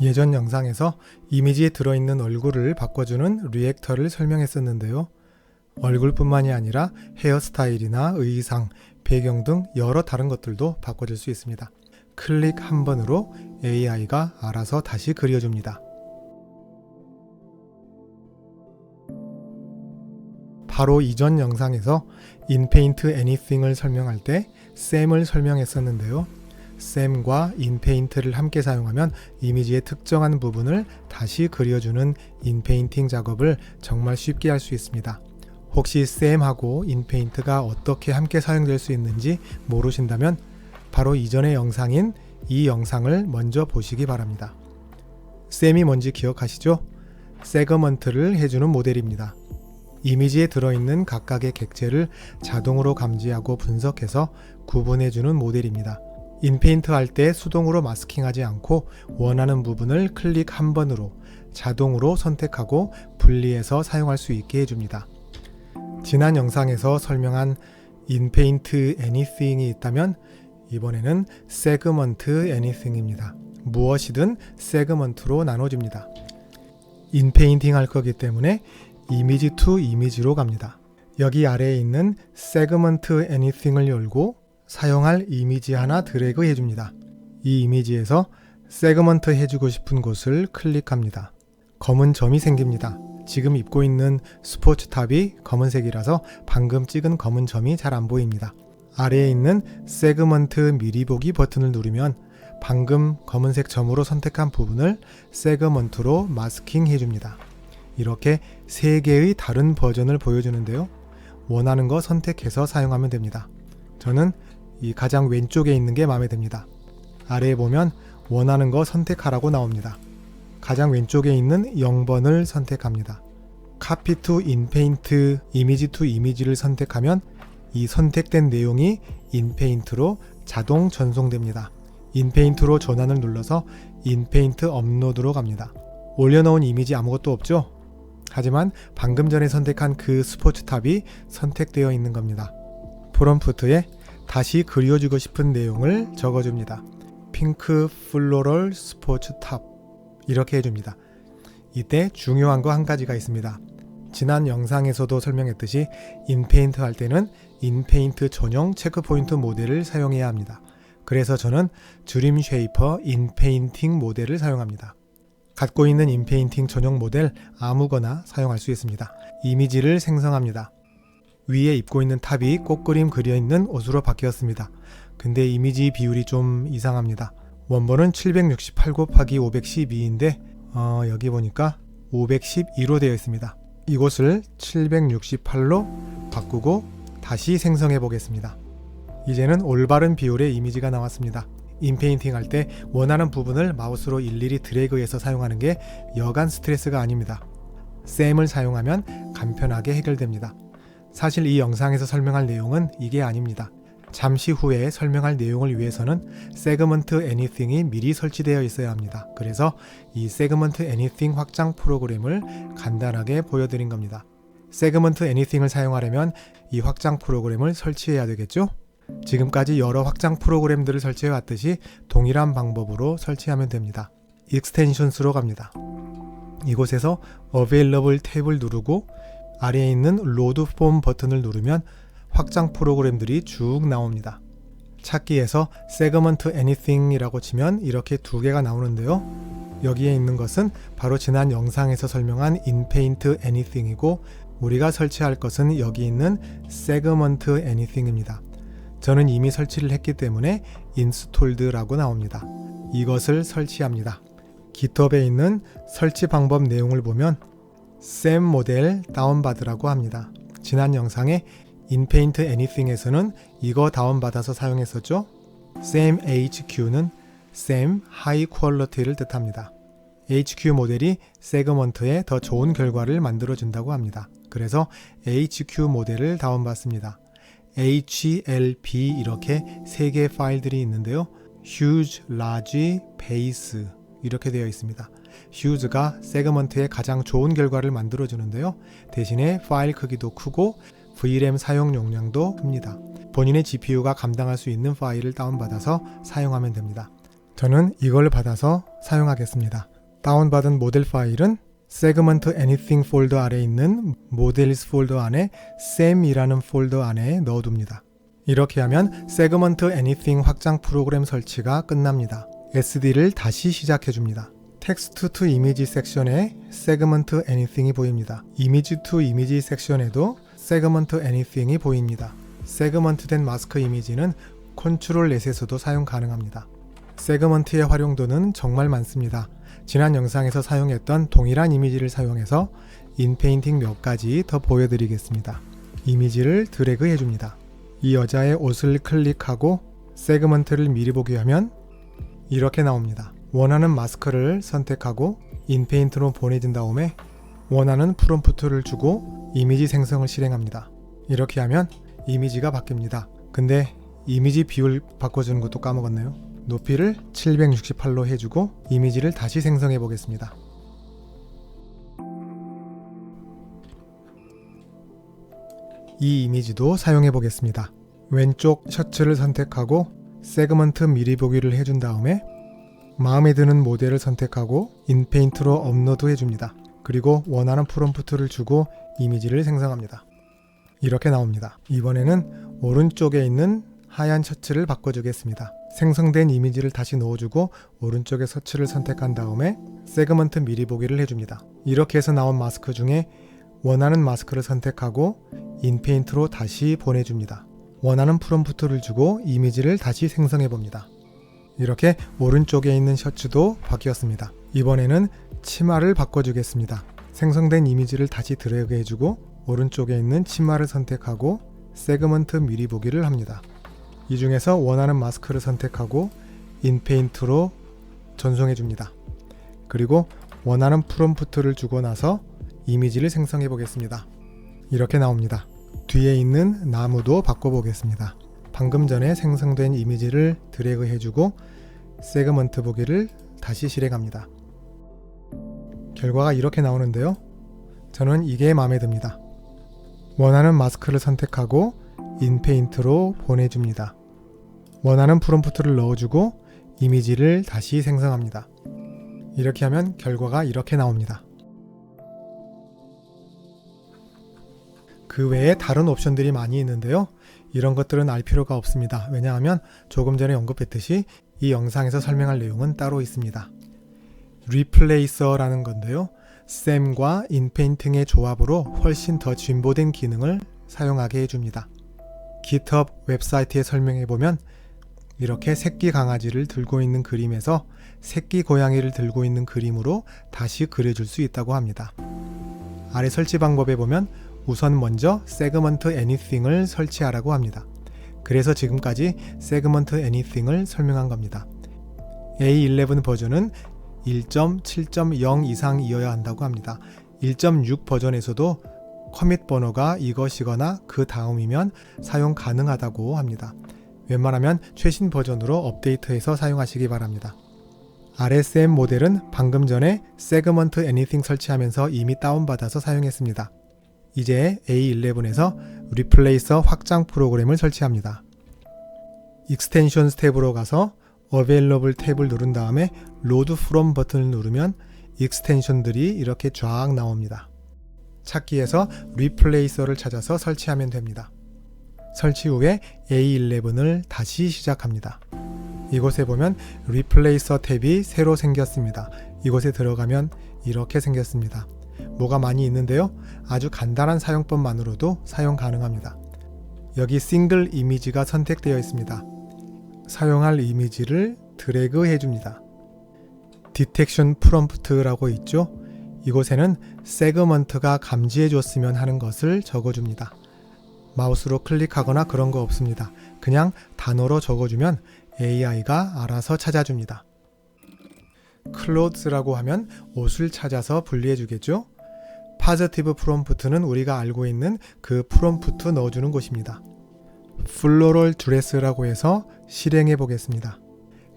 예전 영상에서 이미지에 들어있는 얼굴을 바꿔주는 리액터를 설명했었는데요. 얼굴뿐만이 아니라 헤어스타일이나 의상, 배경 등 여러 다른 것들도 바꿔줄 수 있습니다. 클릭 한 번으로 AI가 알아서 다시 그려줍니다. 바로 이전 영상에서 인페인트 애니띵을 설명할 때 쌤을 설명했었는데요. 쌤과 인페인트를 함께 사용하면 이미지의 특정한 부분을 다시 그려주는 인페인팅 작업을 정말 쉽게 할 수 있습니다. 혹시 쌤하고 인페인트가 어떻게 함께 사용될 수 있는지 모르신다면 바로 이전의 영상인 이 영상을 먼저 보시기 바랍니다. 쌤이 뭔지 기억하시죠? 세그먼트를 해주는 모델입니다. 이미지에 들어있는 각각의 객체를 자동으로 감지하고 분석해서 구분해주는 모델입니다. 인페인트 할 때 수동으로 마스킹하지 않고 원하는 부분을 클릭 한 번으로 자동으로 선택하고 분리해서 사용할 수 있게 해줍니다. 지난 영상에서 설명한 인페인트 애니띵이 있다면 이번에는 세그먼트 애니띵입니다. 무엇이든 세그먼트로 나눠집니다. 인페인팅 할 거기 때문에 이미지 투 이미지로 갑니다. 여기 아래에 있는 세그먼트 애니띵을 열고 사용할 이미지 하나 드래그 해줍니다. 이 이미지에서 세그먼트 해주고 싶은 곳을 클릭합니다. 검은 점이 생깁니다. 지금 입고 있는 스포츠 탑이 검은색이라서 방금 찍은 검은 점이 잘 안 보입니다. 아래에 있는 세그먼트 미리 보기 버튼을 누르면 방금 검은색 점으로 선택한 부분을 세그먼트로 마스킹 해줍니다. 이렇게 세 개의 다른 버전을 보여주는데요. 원하는 거 선택해서 사용하면 됩니다. 저는 이 가장 왼쪽에 있는 게 마음에 듭니다. 아래에 보면 원하는 거 선택하라고 나옵니다. 가장 왼쪽에 있는 0번을 선택합니다. 카피 투 인페인트 이미지 투 이미지를 선택하면 이 선택된 내용이 인페인트로 자동 전송됩니다. 인페인트로 전환을 눌러서 인페인트 업로드로 갑니다. 올려놓은 이미지 아무것도 없죠? 하지만 방금 전에 선택한 그 스포츠 탑이 선택되어 있는 겁니다. 프롬프트에 다시 그려주고 싶은 내용을 적어줍니다. 핑크 플로럴 스포츠 탑 이렇게 해줍니다. 이때 중요한 거 한 가지가 있습니다. 지난 영상에서도 설명했듯이 인페인트 할 때는 인페인트 전용 체크포인트 모델을 사용해야 합니다. 그래서 저는 주림 쉐이퍼 인페인팅 모델을 사용합니다. 갖고 있는 인페인팅 전용 모델 아무거나 사용할 수 있습니다. 이미지를 생성합니다. 위에 입고 있는 탑이 꽃그림 그려 있는 옷으로 바뀌었습니다. 근데 이미지 비율이 좀 이상합니다. 원본은 768 곱하기 512인데 어, 여기 보니까 512로 되어 있습니다. 이곳을 768로 바꾸고 다시 생성해 보겠습니다. 이제는 올바른 비율의 이미지가 나왔습니다. 인페인팅 할 때 원하는 부분을 마우스로 일일이 드래그해서 사용하는 게 여간 스트레스가 아닙니다. 쌤을 사용하면 간편하게 해결됩니다. 사실 이 영상에서 설명할 내용은 이게 아닙니다. 잠시 후에 설명할 내용을 위해서는 세그먼트 애니띵이 미리 설치되어 있어야 합니다. 그래서 이 세그먼트 애니띵 확장 프로그램을 간단하게 보여드린 겁니다. 세그먼트 애니띵을 사용하려면 이 확장 프로그램을 설치해야 되겠죠? 지금까지 여러 확장 프로그램들을 설치해 왔듯이 동일한 방법으로 설치하면 됩니다. 익스텐션스로 갑니다. 이곳에서 Available 탭을 누르고 아래에 있는 로드 폼 버튼을 누르면 확장 프로그램들이 쭉 나옵니다. 찾기에서 세그먼트 애니띵이라고 치면 이렇게 두 개가 나오는데요. 여기에 있는 것은 바로 지난 영상에서 설명한 인페인트 애니띵이고 우리가 설치할 것은 여기 있는 세그먼트 애니띵입니다. 저는 이미 설치를 했기 때문에 인스톨드라고 나옵니다. 이것을 설치합니다. GitHub에 있는 설치 방법 내용을 보면 샘 모델 다운받으라고 합니다. 지난 영상에 인페인트 애니띵에서는 이거 다운받아서 사용했었죠. SAM HQ는 SAM High Quality를 뜻합니다. HQ 모델이 세그먼트에 더 좋은 결과를 만들어준다고 합니다. 그래서 HQ 모델을 다운받습니다. HLB 이렇게 세 개의 파일들이 있는데요. Huge, Large, Base 이렇게 되어 있습니다. Huge가 세그먼트에 가장 좋은 결과를 만들어주는데요. 대신에 파일 크기도 크고 VRAM 사용 용량도 큽니다. 본인의 GPU가 감당할 수 있는 파일을 다운받아서 사용하면 됩니다. 저는 이걸 받아서 사용하겠습니다. 다운받은 모델 파일은 세그먼트 anything 폴더 아래 있는 모델스 폴더 안에 쌤이라는 폴더 안에 넣어둡니다. 이렇게 하면 세그먼트 anything 확장 프로그램 설치가 끝납니다. SD를 다시 시작해 줍니다. 텍스트 투 이미지 섹션에 세그먼트 anything이 보입니다. 이미지 투 이미지 섹션에도 세그먼트 anything이 보입니다. 세그먼트 된 마스크 이미지는 컨트롤 넷에서도 사용 가능합니다. 세그먼트의 활용도는 정말 많습니다. 지난 영상에서 사용했던 동일한 이미지를 사용해서 인페인팅 몇 가지 더 보여드리겠습니다. 이미지를 드래그 해줍니다. 이 여자의 옷을 클릭하고 세그먼트를 미리 보기 하면 이렇게 나옵니다. 원하는 마스크를 선택하고 인페인트로 보내준 다음에 원하는 프롬프트를 주고 이미지 생성을 실행합니다. 이렇게 하면 이미지가 바뀝니다. 근데 이미지 비율 바꿔주는 것도 까먹었네요. 높이를 768로 해주고 이미지를 다시 생성해 보겠습니다. 이 이미지도 사용해 보겠습니다. 왼쪽 셔츠를 선택하고 세그먼트 미리 보기를 해준 다음에 마음에 드는 모델을 선택하고 인페인트로 업로드 해줍니다. 그리고 원하는 프롬프트를 주고 이미지를 생성합니다. 이렇게 나옵니다. 이번에는 오른쪽에 있는 하얀 셔츠를 바꿔주겠습니다. 생성된 이미지를 다시 넣어주고 오른쪽에 셔츠를 선택한 다음에 세그먼트 미리 보기를 해줍니다. 이렇게 해서 나온 마스크 중에 원하는 마스크를 선택하고 인페인트로 다시 보내줍니다. 원하는 프롬프트를 주고 이미지를 다시 생성해 봅니다. 이렇게 오른쪽에 있는 셔츠도 바뀌었습니다. 이번에는 치마를 바꿔주겠습니다. 생성된 이미지를 다시 드래그 해주고 오른쪽에 있는 치마를 선택하고 세그먼트 미리 보기를 합니다. 이 중에서 원하는 마스크를 선택하고 인페인트로 전송해 줍니다. 그리고 원하는 프롬프트를 주고 나서 이미지를 생성해 보겠습니다. 이렇게 나옵니다. 뒤에 있는 나무도 바꿔 보겠습니다. 방금 전에 생성된 이미지를 드래그 해주고 세그먼트 보기를 다시 실행합니다. 결과가 이렇게 나오는데요. 저는 이게 마음에 듭니다. 원하는 마스크를 선택하고 인페인트로 보내줍니다. 원하는 프롬프트를 넣어주고 이미지를 다시 생성합니다. 이렇게 하면 결과가 이렇게 나옵니다. 그 외에 다른 옵션들이 많이 있는데요. 이런 것들은 알 필요가 없습니다. 왜냐하면 조금 전에 언급했듯이 이 영상에서 설명할 내용은 따로 있습니다. 리플레이서라는 건데요. 샘과 인페인팅의 조합으로 훨씬 더 진보된 기능을 사용하게 해줍니다. GitHub 웹사이트에 설명해 보면 이렇게 새끼 강아지를 들고 있는 그림에서 새끼 고양이를 들고 있는 그림으로 다시 그려줄 수 있다고 합니다. 아래 설치 방법에 보면 우선 먼저 세그먼트 anything을 설치하라고 합니다. 그래서 지금까지 세그먼트 anything을 설명한 겁니다. A11 버전은 1.7.0 이상이어야 한다고 합니다. 1.6 버전에서도 커밋 번호가 이것이거나 그 다음이면 사용 가능하다고 합니다. 웬만하면 최신 버전으로 업데이트해서 사용하시기 바랍니다. RSM 모델은 방금 전에 세그먼트 anything 설치하면서 이미 다운받아서 사용했습니다. 이제 A11에서 리플레이서 확장 프로그램을 설치합니다. 익스텐션 탭으로 가서 Available 탭을 누른 다음에 Load From 버튼을 누르면 익스텐션들이 이렇게 쫙 나옵니다. 찾기에서 리플레이서를 찾아서 설치하면 됩니다. 설치 후에 A11을 다시 시작합니다. 이곳에 보면 리플레이서 탭이 새로 생겼습니다. 이곳에 들어가면 이렇게 생겼습니다. 뭐가 많이 있는데요. 아주 간단한 사용법만으로도 사용 가능합니다. 여기 싱글 이미지가 선택되어 있습니다. 사용할 이미지를 드래그 해줍니다. 디텍션 프롬프트라고 있죠. 이곳에는 세그먼트가 감지해 줬으면 하는 것을 적어줍니다. 마우스로 클릭하거나 그런 거 없습니다. 그냥 단어로 적어주면 AI가 알아서 찾아줍니다. 클로즈라고 하면 옷을 찾아서 분리해 주겠죠. 파저티브 프롬프트는 우리가 알고 있는 그 프롬프트 넣어주는 곳입니다. 플로럴 드레스라고 해서 실행해 보겠습니다.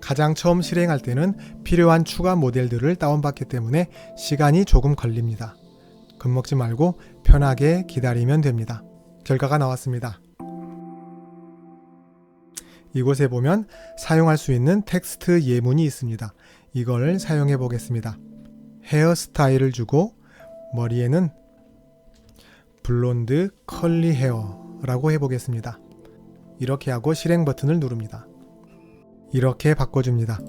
가장 처음 실행할 때는 필요한 추가 모델들을 다운받기 때문에 시간이 조금 걸립니다. 겁먹지 말고 편하게 기다리면 됩니다. 결과가 나왔습니다. 이곳에 보면 사용할 수 있는 텍스트 예문이 있습니다. 이걸 사용해 보겠습니다. 헤어스타일을 주고 머리에는 블론드 컬리 헤어라고 해보겠습니다. 이렇게 하고 실행 버튼을 누릅니다. 이렇게 바꿔줍니다.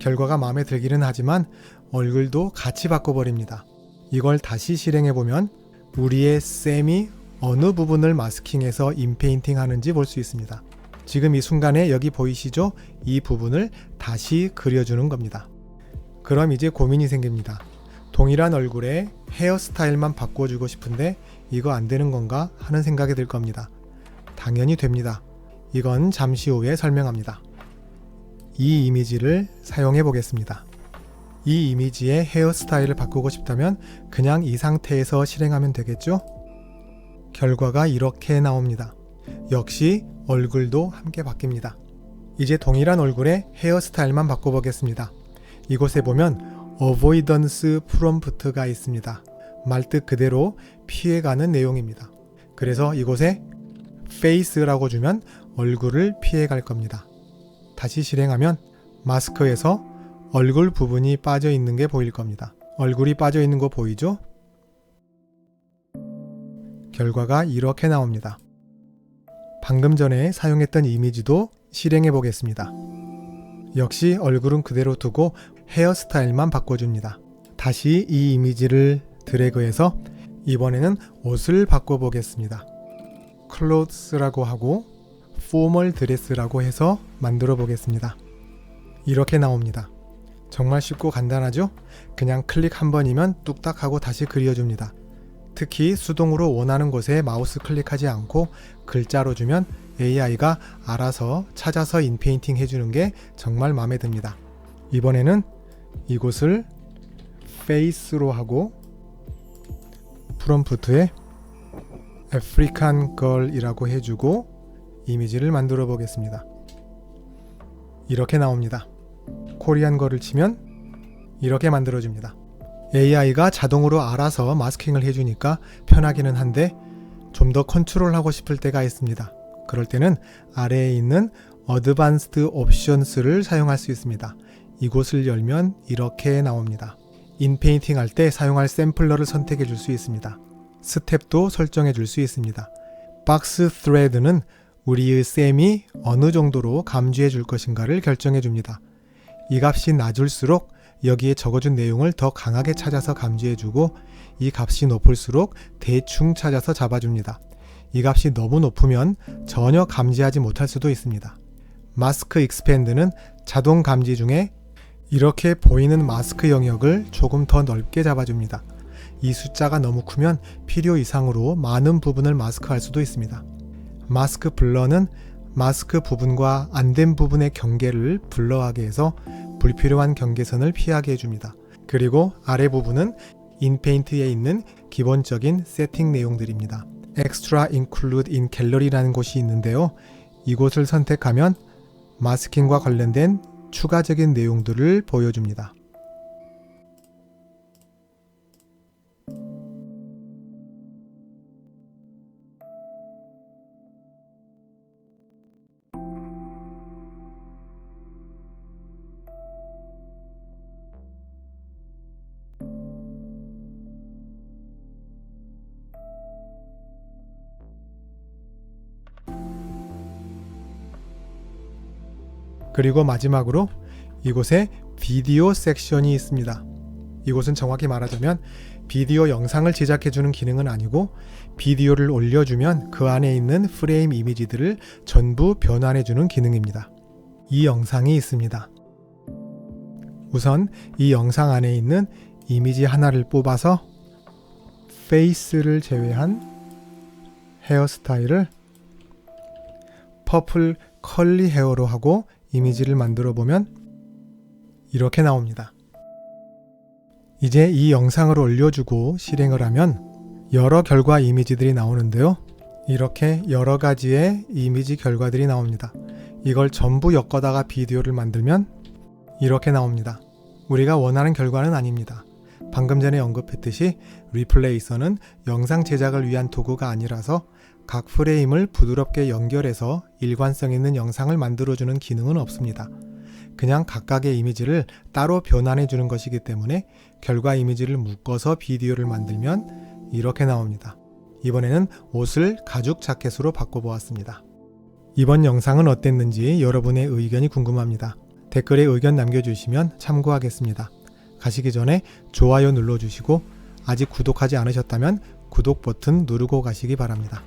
결과가 마음에 들기는 하지만 얼굴도 같이 바꿔버립니다. 이걸 다시 실행해보면 우리의 쌤이 어느 부분을 마스킹해서 인페인팅 하는지 볼 수 있습니다. 지금 이 순간에 여기 보이시죠? 이 부분을 다시 그려주는 겁니다. 그럼 이제 고민이 생깁니다. 동일한 얼굴에 헤어스타일만 바꿔주고 싶은데 이거 안 되는 건가 하는 생각이 들 겁니다. 당연히 됩니다. 이건 잠시 후에 설명합니다. 이 이미지를 사용해 보겠습니다. 이 이미지의 헤어스타일을 바꾸고 싶다면 그냥 이 상태에서 실행하면 되겠죠? 결과가 이렇게 나옵니다. 역시 얼굴도 함께 바뀝니다. 이제 동일한 얼굴에 헤어스타일만 바꿔보겠습니다. 이곳에 보면 avoidance prompt가 있습니다. 말뜻 그대로 피해가는 내용입니다. 그래서 이곳에 face라고 주면 얼굴을 피해갈 겁니다. 다시 실행하면 마스크에서 얼굴 부분이 빠져 있는 게 보일 겁니다. 얼굴이 빠져 있는 거 보이죠? 결과가 이렇게 나옵니다. 방금 전에 사용했던 이미지도 실행해 보겠습니다. 역시 얼굴은 그대로 두고 헤어스타일만 바꿔줍니다. 다시 이 이미지를 드래그해서 이번에는 옷을 바꿔보겠습니다. 클로스라고 하고 포멀 드레스라고 해서 만들어 보겠습니다. 이렇게 나옵니다. 정말 쉽고 간단하죠? 그냥 클릭 한 번이면 뚝딱 하고 다시 그려줍니다. 특히 수동으로 원하는 곳에 마우스 클릭하지 않고 글자로 주면 AI가 알아서 찾아서 인페인팅 해주는 게 정말 마음에 듭니다. 이번에는 이곳을 페이스로 하고 프롬프트에 아프리칸 걸이라고 해주고 이미지를 만들어 보겠습니다. 이렇게 나옵니다. 코리안 걸을 치면 이렇게 만들어줍니다. AI가 자동으로 알아서 마스킹을 해주니까 편하기는 한데 좀 더 컨트롤하고 싶을 때가 있습니다. 그럴 때는 아래에 있는 어드밴스드 옵션스를 사용할 수 있습니다. 이곳을 열면 이렇게 나옵니다. 인페인팅 할 때 사용할 샘플러를 선택해 줄 수 있습니다. 스텝도 설정해 줄 수 있습니다. 박스 thread는 우리의 셈이 어느 정도로 감지해 줄 것인가를 결정해 줍니다. 이 값이 낮을수록 여기에 적어준 내용을 더 강하게 찾아서 감지해 주고 이 값이 높을수록 대충 찾아서 잡아줍니다. 이 값이 너무 높으면 전혀 감지하지 못할 수도 있습니다. 마스크 익스펜드는 자동 감지 중에 이렇게 보이는 마스크 영역을 조금 더 넓게 잡아줍니다. 이 숫자가 너무 크면 필요 이상으로 많은 부분을 마스크할 수도 있습니다. 마스크 블러는 마스크 부분과 안 된 부분의 경계를 블러하게 해서 불필요한 경계선을 피하게 해줍니다. 그리고 아래 부분은 인페인트에 있는 기본적인 세팅 내용들입니다. Extra Include in Gallery라는 곳이 있는데요. 이곳을 선택하면 마스킹과 관련된 추가적인 내용들을 보여줍니다. 그리고 마지막으로 이곳에 비디오 섹션이 있습니다. 이곳은 정확히 말하자면 비디오 영상을 제작해주는 기능은 아니고 비디오를 올려주면 그 안에 있는 프레임 이미지들을 전부 변환해주는 기능입니다. 이 영상이 있습니다. 우선 이 영상 안에 있는 이미지 하나를 뽑아서 페이스를 제외한 헤어스타일을 퍼플 컬리 헤어로 하고 이미지를 만들어 보면 이렇게 나옵니다. 이제 이 영상을 올려주고 실행을 하면 여러 결과 이미지들이 나오는데요. 이렇게 여러 가지의 이미지 결과들이 나옵니다. 이걸 전부 엮어다가 비디오를 만들면 이렇게 나옵니다. 우리가 원하는 결과는 아닙니다. 방금 전에 언급했듯이 리플레이서는 영상 제작을 위한 도구가 아니라서 각 프레임을 부드럽게 연결해서 일관성 있는 영상을 만들어주는 기능은 없습니다. 그냥 각각의 이미지를 따로 변환해 주는 것이기 때문에 결과 이미지를 묶어서 비디오를 만들면 이렇게 나옵니다. 이번에는 옷을 가죽 자켓으로 바꿔보았습니다. 이번 영상은 어땠는지 여러분의 의견이 궁금합니다. 댓글에 의견 남겨주시면 참고하겠습니다. 가시기 전에 좋아요 눌러주시고 아직 구독하지 않으셨다면 구독 버튼 누르고 가시기 바랍니다.